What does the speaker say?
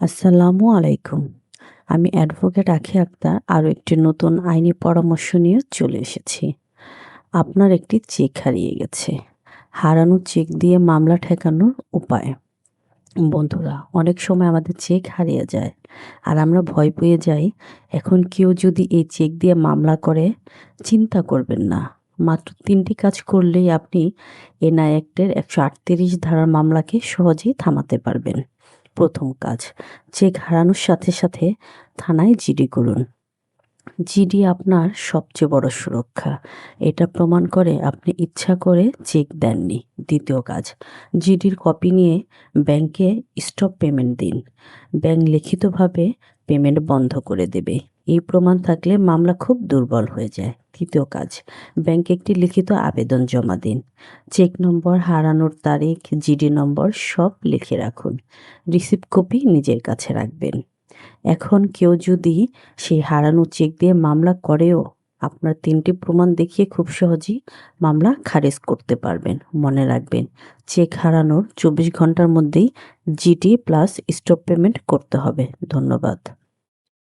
আসসালামু আলাইকুম। আমি অ্যাডভোকেট আখি আক্তার, আরও একটি নতুন আইনি পরামর্শ নিয়ে চলে এসেছি। আপনার একটি চেক হারিয়ে গেছে। হারানো চেক দিয়ে মামলা ঠেকানোর উপায়। বন্ধুরা, অনেক সময় আমাদের চেক হারিয়ে যায় আর আমরা ভয় পেয়ে যাই। এখন কেউ যদি এই চেক দিয়ে মামলা করে, চিন্তা করবেন না। মাত্র তিনটি কাজ করলেই আপনি এনআই অ্যাক্টের একশো আটত্রিশ ধারার মামলাকে সহজেই থামাতে পারবেন। প্রথম কাজ। চেক হারানোর সাথে সাথে থানায় জিডি করুন। জিডি আপনার সবচেয়ে বড় সুরক্ষা। এটা প্রমাণ করে আপনি ইচ্ছা করে চেক দেননি। দ্বিতীয় কাজ, জিডির কপি নিয়ে ব্যাংকে স্টপ পেমেন্ট দিন। ব্যাংক লিখিতভাবে পেমেন্ট বন্ধ করে দেবে। এই প্রমাণ থাকলে মামলা খুব দুর্বল হয়ে যায়। তৃতীয় কাজ, ব্যাংকে একটি লিখিত আবেদন জমা দিন। চেক নম্বর, হারানোর তারিখ, জিডি নম্বর সব লিখে রাখুন। রিসিপ্ট কপি নিজের কাছে রাখবেন। এখন কেউ যদি সেই হারানো চেক দিয়ে মামলা করেও আপনার তিনটি প্রমাণ দেখিয়ে খুব সহজেই মামলা খারিজ করতে পারবেন, মনে রাখবেন। চেক হারানোর চব্বিশ ঘণ্টার মধ্যেই জিডি প্লাস স্টপ পেমেন্ট করতে হবে। ধন্যবাদ।